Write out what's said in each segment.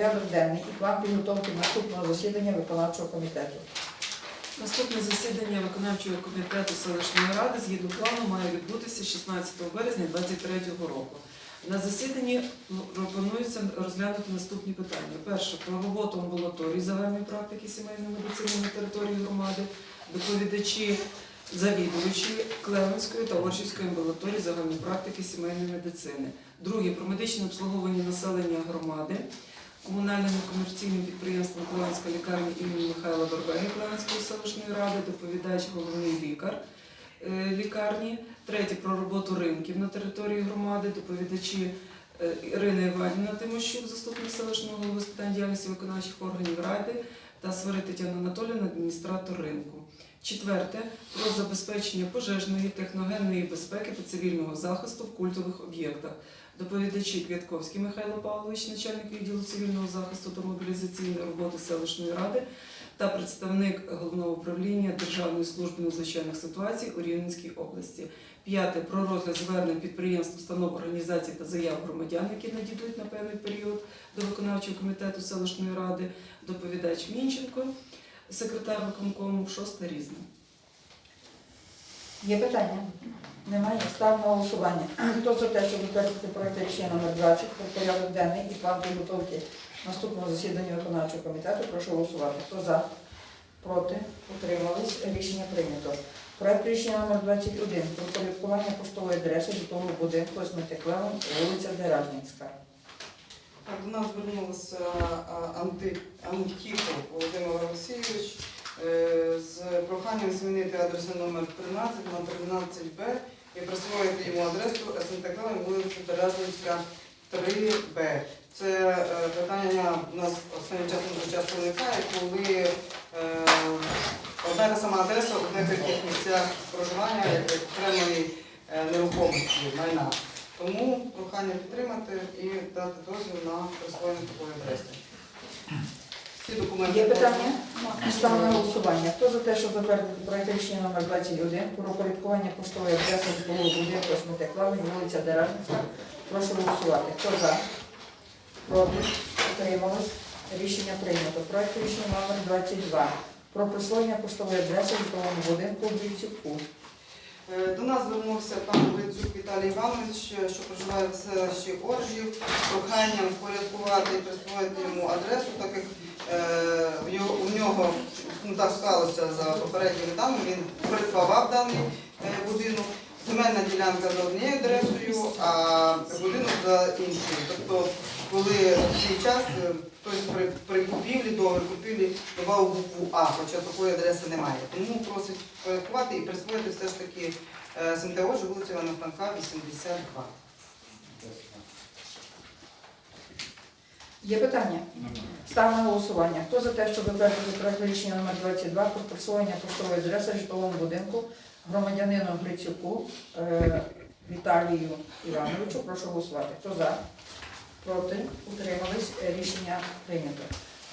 порядок денний і план підготовки наступного засідання виконавчого комітету. Наступне засідання виконавчого комітету селищної ради згідно плану має відбутися 16 березня 2023 року. На засіданні ну, пропонується розглянути наступні питання. Перше про роботу амбулаторії загальної практики сімейної медицини на території громади, доповідачі, завідувачі Клевенської та Оршівської амбулаторії загальної практики сімейної медицини. Друге про медичне обслуговування населення громади. Комунальним некомерційним підприємством Клевенська лікарня імені Михайла Барбеги Клевенської селищної ради, доповідач головний лікар е, лікарні. Третє про роботу ринків на території громади, доповідачі е, Ірина Іванівна Тимощук, заступник селищного голови з питань діяльності виконавчих органів ради, та Свари Тетяна Анатоліївна, адміністратор ринку. Четверте про забезпечення пожежної, техногенної безпеки та цивільного захисту в культових об'єктах. Доповідачі Квятковський Михайло Павлович, начальник відділу цивільного захисту та мобілізаційної роботи селищної ради, та представник головного управління Державної служби надзвичайних ситуацій у Рівненській області. П'яте про розгляд звернень підприємств, установ, організацій та заяв громадян, які надійдуть на певний період до виконавчого комітету селищної ради. Доповідач Мінченко, секретар виконкому, шосте різне. Є питання? Немає. Ставимо голосування. Хто за те, щоб затвердити проект рішення номер 20 про порядок денний і план підготовки наступного засідання виконавчого комітету, прошу голосувати. Хто за? Проти? Утримались? Рішення прийнято. Проект рішення номер 21 про порядкування поштової адреси житлового будинку з Смітеклевом, вулиця Деражницька. До нас звернувся а, Володимир е, з проханням змінити адресний номер 13 на 13Б і присвоїти йому адресу СНТ Клевень, вулиця Теражинська, 3Б. Це е, питання у нас останнім часом дуже часто виникає, коли е, одна та сама адреса у декількох місцях проживання окремої е, нерухомості майна. Тому прохання підтримати і дати дозвіл на присвоєння такої адреси. Всі документи Є питання? Ставимо на голосування. Хто за те, щоб затвердити проект рішення номер 21 про порядкування поштової адреси житлового будинку Смітеклевень, вулиця Деражницька, прошу голосувати. Хто за? Проти? Утримались? Рішення прийнято. Проект рішення номер 22 про присвоєння поштової адреси житловому будинку в Бійцівку. Е, До нас звернувся пан Грицюк Віталій Іванович, що проживає в селищі Оржів, з проханням впорядкувати і присвоїти йому адресу, так як у нього ну, так склалося за попередніми даними, він придбавав даний е, будинок. Земельна ділянка за однією адресою, а будинок за іншою. Тобто, коли в свій час е, хтось при, при купівлі договір купівлі давав букву А, хоча такої адреси немає. Тому просить порядкувати і присвоїти все ж таки е, СМТО вулиця Івана Франка, 82. Є питання? Ставимо на голосування. Хто за те, щоб затвердити проект рішення номер 22 про присвоєння поштової адреси житловому будинку громадянину Грицюку е, Віталію Івановичу, прошу голосувати. Хто за? Проти? Утримались? Рішення прийнято.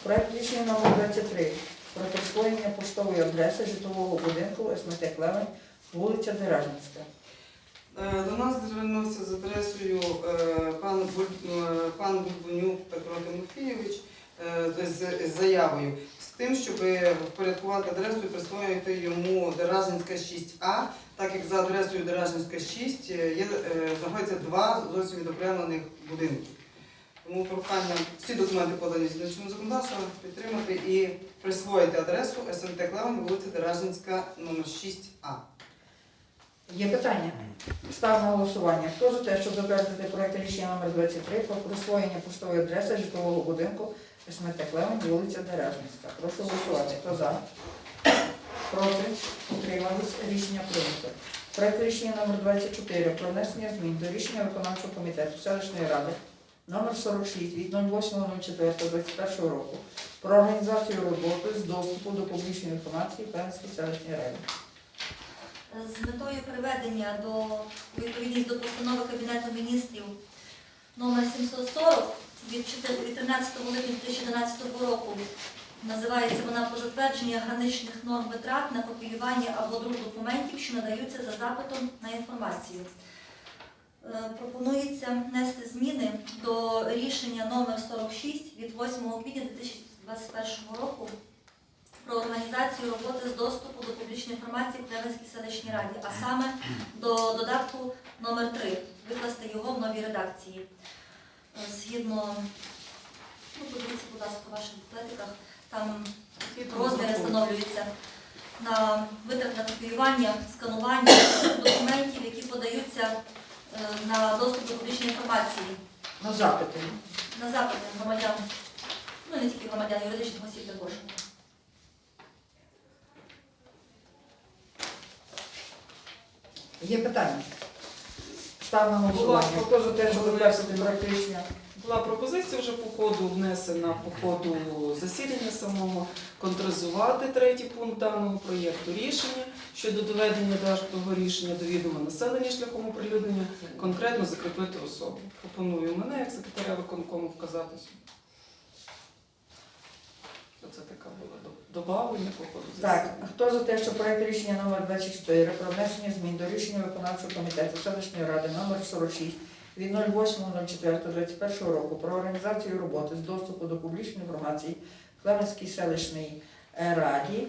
Проект рішення номер 23 про присвоєння поштової адреси житлового будинку СМТ Клевень, вулиця Деражницька. Е, До нас звернувся з адресою е, пан, е, пан Бульбунюк Петро Тимофійович з, заявою з тим, щоб впорядкувати адресу і присвоїти йому Деражинська 6А, так як за адресою Деражинська 6 є, знаходяться два зовсім відокремлених будинки. Тому прохання всі документи подані з іншим законодавством підтримати і присвоїти адресу СМТ Клевень, вулиця Деражинська, номер 6А. Є питання? Ставимо на голосування. Хто за те, щоб затвердити проект рішення номер 23 про присвоєння поштової адреси житлового будинку СМТ Клевень, вулиця Деражницька? Прошу голосувати. Хто за? Проти? Утримались? Рішення прийнято. Проект рішення номер 24 про внесення змін до рішення виконавчого комітету селищної ради номер 46 від 08.04.21 року про організацію роботи з доступу до публічної інформації Пенської селищної ради. З метою приведення до відповідність до постанови Кабінету міністрів номер 740 від 4 13 липня 2011 року називається вона про затвердження граничних норм витрат на копіювання або друк документів, що надаються за запитом на інформацію. Е, Пропонується внести зміни до рішення номер 46 від 8 квітня 2021 року про організацію роботи з доступу до публічної інформації в Клевенській селищній раді, а саме до додатку номер 3 викласти його в новій редакції. Е, Згідно, ну, подивіться, будь ласка, в ваших буклетиках, там розміри встановлюються на витрат на копіювання, сканування документів, які подаються е, на доступ до публічної інформації На запити. на запити громадян, ну не тільки громадян, юридичних осіб також. Є питання? Став на голосування. Хто за те, щоб проект? Була пропозиція вже по ходу внесена по ходу засідання самого контролювати третій пункт даного проєкту рішення щодо доведення даного рішення до відома населення шляхом оприлюднення, конкретно закріпити особу. Пропоную мене як секретаря виконкому вказати сюди. Оце така була до- добавлення по Так, хто за те, що проект рішення номер 24 про внесення змін до рішення виконавчого комітету селищної ради номер 46 від 08.04.21 року про організацію роботи з доступу до публічної інформації в Клеменській селищній е, раді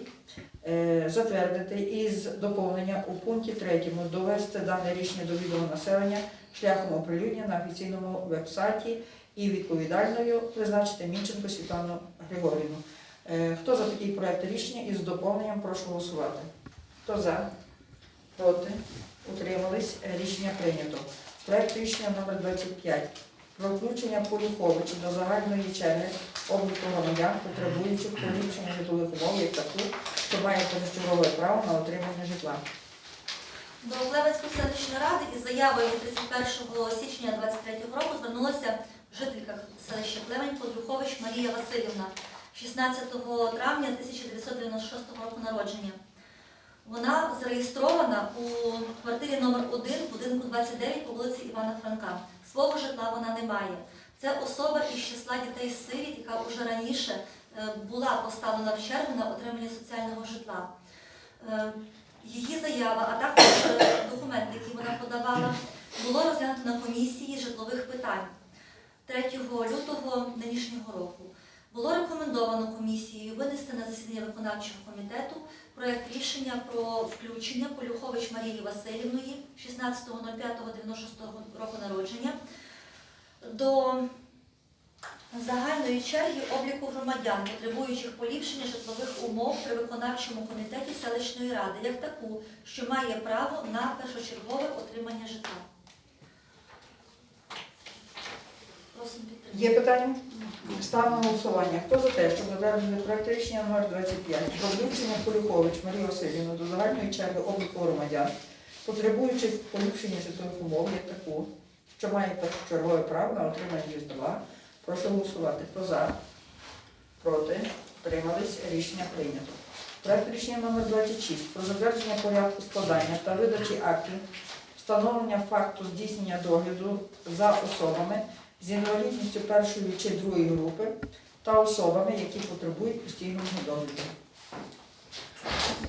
е, затвердити із доповнення у пункті 3 довести дане рішення до відома населення шляхом оприлюднення на офіційному веб-сайті і відповідальною призначити Мінченко Світлану Григорівну. Е, Хто за такий проект рішення із доповненням прошу голосувати. Хто за? Проти? Утримались? Е, Рішення прийнято. Проект рішення номер 25 про включення Полюховича до загальної черги обліку громадян, потребуючих поліпшення житлових умов як таку, що має позачергове право на отримання житла. До Клевецької селищної ради із заявою від 31 січня 2023 року звернулася жителька селища Клевень Подрюхович Марія Васильівна 16 травня 1996 року народження. Вона зареєстрована у квартирі номер 1 будинку 29 по вулиці Івана Франка. Свого житла вона не має. Це особа із числа дітей сиріт, яка вже раніше е, була поставлена в чергу на отримання соціального житла. Е, Її заява, а також е, документи, які вона подавала, було розглянуто на комісії житлових питань 3 лютого нинішнього року. Було рекомендовано комісією винести на засідання виконавчого комітету проект рішення про включення Полюхович Марії Васильівної 16.05.96 року народження до загальної черги обліку громадян, потребуючих поліпшення житлових умов при виконавчому комітеті селищної ради, як таку, що має право на першочергове отримання житла. Є питання? Ставимо голосування. Хто за те, щоб затвердити проект рішення номер 25 про включення Полюхович Марії Васильівни до загальної черги обліку громадян, потребуючих поліпшення житлових умов як таку, що має першочергове право на отримання житла. Прошу голосувати. Хто за? Проти? Утримались? Рішення прийнято. Проект рішення номер 26 про затвердження порядку складання та видачі актів, встановлення факту здійснення догляду за особами з інвалідністю першої чи другої групи та особами, які потребують постійного догляду.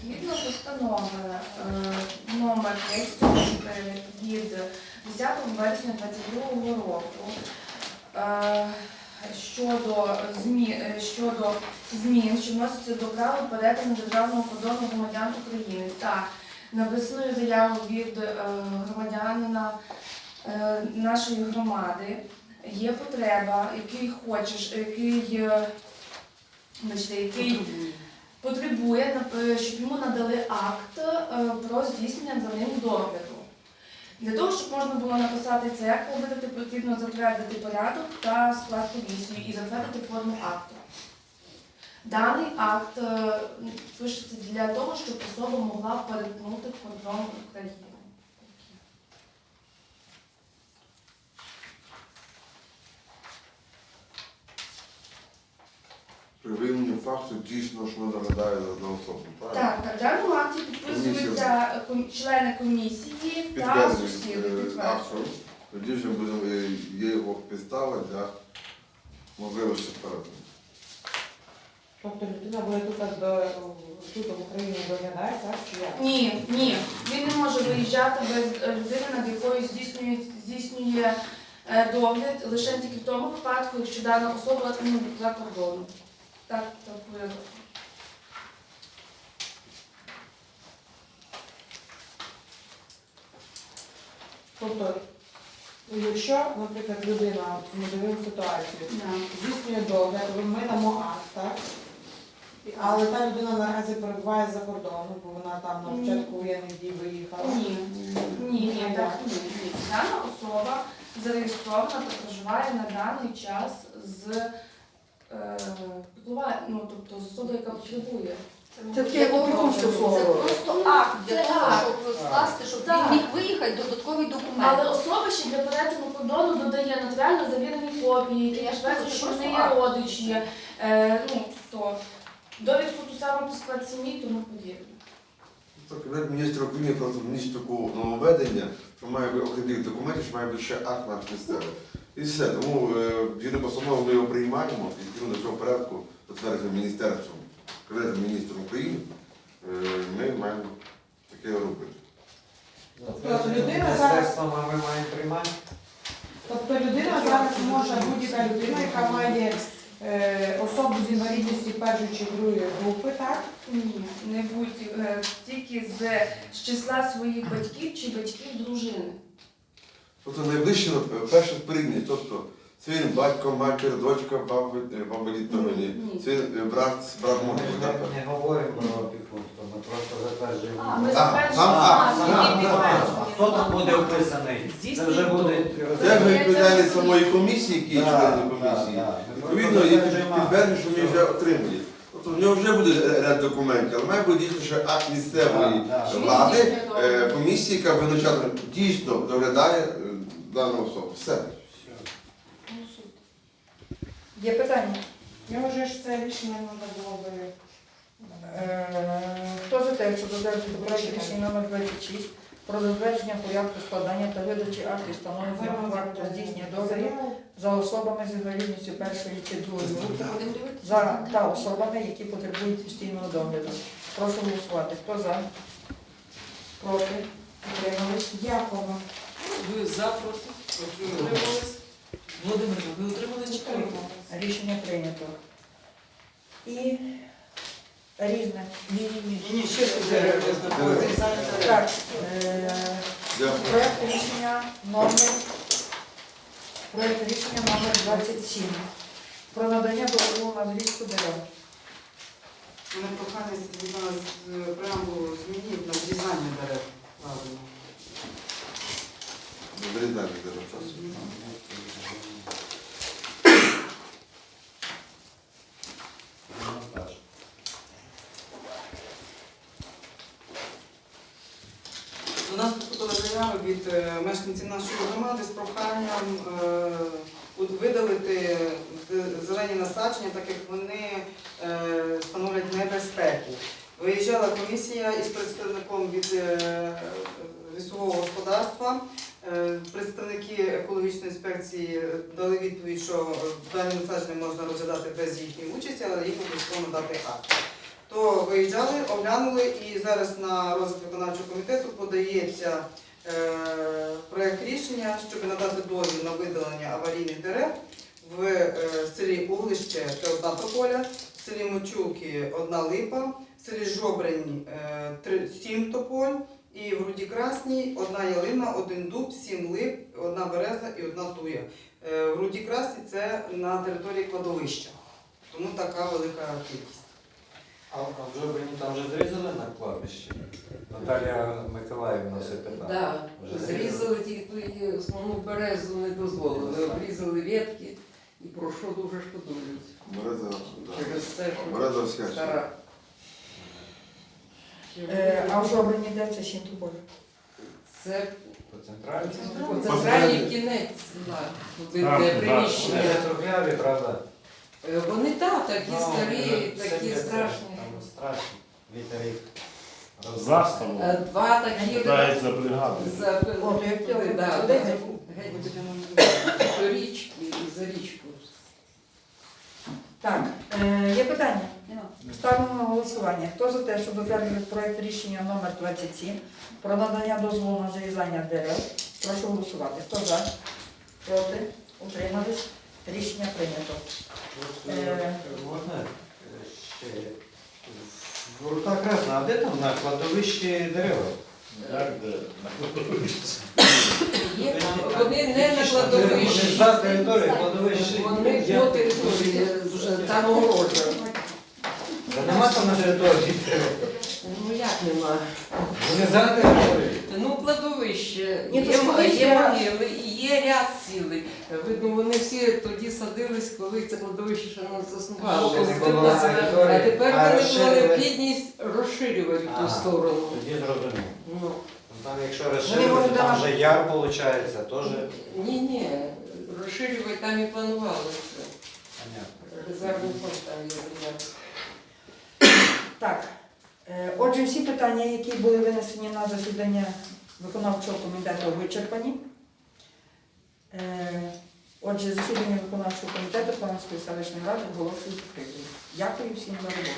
Згідно постанови е, номер 1049 від 10 вересня 2022 року е, щодо змін, щодо змін, що вносяться до правил перетину державного кордону громадян України та написаною заявою від е, громадянина е, нашої громади є потреба, який хочеш, який, е, який потребує, щоб йому надали акт е, про здійснення за ним догляду. Для того, щоб можна було написати цей акт, видати, потрібно затвердити порядок та склад комісії і затвердити форму акту. Даний акт е, пишеться для того, щоб особа могла перетнути кордон України. При виявленні факту дійсно, що вона доглядає за одну особу, правильно? Так, так, в даному акті підписуються ком- члени комісії та сусіди. Підтверджують підтверджують. тоді вже будемо, е, є його підстава для можливості перетину. Тобто людина буде тут до тут в Україні доглядає, так? Чи як? Ні, ні. Він не може виїжджати без е, людини, над якою здійснює, здійснює е, догляд лише тільки в тому випадку, якщо дана особа ну, за кордоном. Так, так буде. Тобто, якщо, наприклад, людина, ми дивимо ситуацію, здійснює догляд, ми дамо акт, так? Але та людина наразі перебуває за кордоном, бо вона там на початку воєнних дій виїхала. Ні. Ні, ні, так ні. ні. Дана особа зареєстрована та проживає на даний час з е, піклува- ну, тобто з яка потребує. Це таке як опікунство Це слово. просто акт для Це того, акт. щоб скласти, щоб Так. він міг виїхати, додатковий документ. Але особа ще для перетину кордону додає нотаріально завірені копії, які Я ж підтверджують, що вони є акт. родичі, е, ну, то довідку ту саму по склад сім'ї, тому подібне. То Кабінет міністрів України просто вніс таку нововведення, що має бути окрім тих документів, що має бути ще акт наш місцевий. І все. Тому е, згідно постанови ми його приймаємо, і відповідно до цього порядку, затвердженим міністерством, Кабінетом міністрів України, е, ми маємо таке робити. Тобто людина зараз, ми маємо приймати. тобто людина зараз може, будь-яка людина, яка має е, особу з інвалідністю першої чи другої групи, так? Ні, не будь е, тільки з, з числа своїх батьків чи батьків дружини. Тобто найближче перше споріднення, тобто це батько, матір, дочка, баби, е, баба літовині. Ні. Це е, брат, брат Ми ж не, не говоримо про опікунство, ми просто затверджуємо. Ми хто там буде вписаний? Це вже буде Це вже відповідальність самої комісії, які є члени комісії. Відповідно, є підтвердження, що ми вже отримали. Тобто в нього вже буде ряд документів, але має бути дійсно ще акт місцевої влади, е, комісії, яка визначатиме, дійсно доглядає дану особу. Все. Є питання? Я вважаю, що це рішення можна було би Е, Хто за те, щоб затвердити проект рішення номер 26 про затвердження порядку складання та видачі актів встановлення факту здійснення заяву. за особами з інвалідністю першої чи другої групи за та особами, які потребують постійного догляду. Прошу голосувати. Хто за? Проти? Утримались? Дякую. Ви за, проти? Утримались? Володимирівна, ви утримали чи проти? Рішення прийнято. І різне. Ні, ні, ще щось я Так, е, Дякую. проект рішення номер проект рішення номер 27 про надання дозволу на зрізку дерев. Мене прохання з преамбулу змініть на зрізання дерев. Правильно. Вирізайте зараз часу. Демонтаж. У нас поступила заява від е, мешканців нашої громади з проханням е, видалити зелені насадження, так як вони е, становлять небезпеку. Виїжджала комісія із представником від лісового господарства. Е, Представники екологічної інспекції дали відповідь, що дані насадження можна розглядати без їхньої участі, але їх обов'язково надати акт. То виїжджали, оглянули і зараз на розгляд виконавчого комітету подається е, проект рішення, щоб надати дозвіл на видалення аварійних дерев в е, селі Углище це одна тополя, в селі Мочулки одна липа, в селі Жобрень е, три- сім тополь і в Руді Красній одна ялина, один дуб, сім лип, одна береза і одна туя. Е, В Руді Красній це на території кладовища, тому така велика кількість. А а в Жобрині там вже зрізали на кладбищі? Наталія Миколаївна все питала. Да, зрізали тільки основну березу не дозволили, обрізали ветки і про що дуже шкодують. Береза, да. Через те, що Береза стара. Е, А в Жобрині де це ще тупо? Це По центральній. по центральний кінець туди де Вони приміщення. трухляві, правда? Е, Вони так, такі Ну, старі, такі страшні. Там страшні. Вітер їх Заставу. Е, Два такі Питають за бригаду. за О, то як туди, да, туди да, зайду. геть до річки і за річку. Так, е, є питання? Ставимо на голосування. Хто за те, щоб затвердити проект рішення номер 27 про надання дозволу на зарізання дерев? Прошу голосувати. Хто за? Проти? Утримались? Рішення прийнято. Е. Можна е, ще Рута Красна, а де там на кладовищі дерева? Як де? Є, вони не на Вони кладовищі. за територією кладовища. Вони по території, з- там огорожа. Та нема там на території. Ну як нема? Вони за територією. Ну, кладовище, Ні, то є, ж колись є я- могили, і є ряд цілий. Видно, вони всі тоді садились, коли це кладовище ще не заснувало. Коли було це- території, А тепер а виникла розширили. необхідність розширювати ту Ага. сторону. Тоді зрозумів. Ну, Ну, Там якщо розширити, можуть там давати- вже яр виходить, теж ні, ні, розширювати там і планували це. понятно. Резервний фонд там є резерв. Так. е, Отже, всі питання, які були винесені на засідання виконавчого комітету, вичерпані. Е, Отже, засідання виконавчого комітету Планської селищної ради оголошую закритою. Дякую всім за роботу.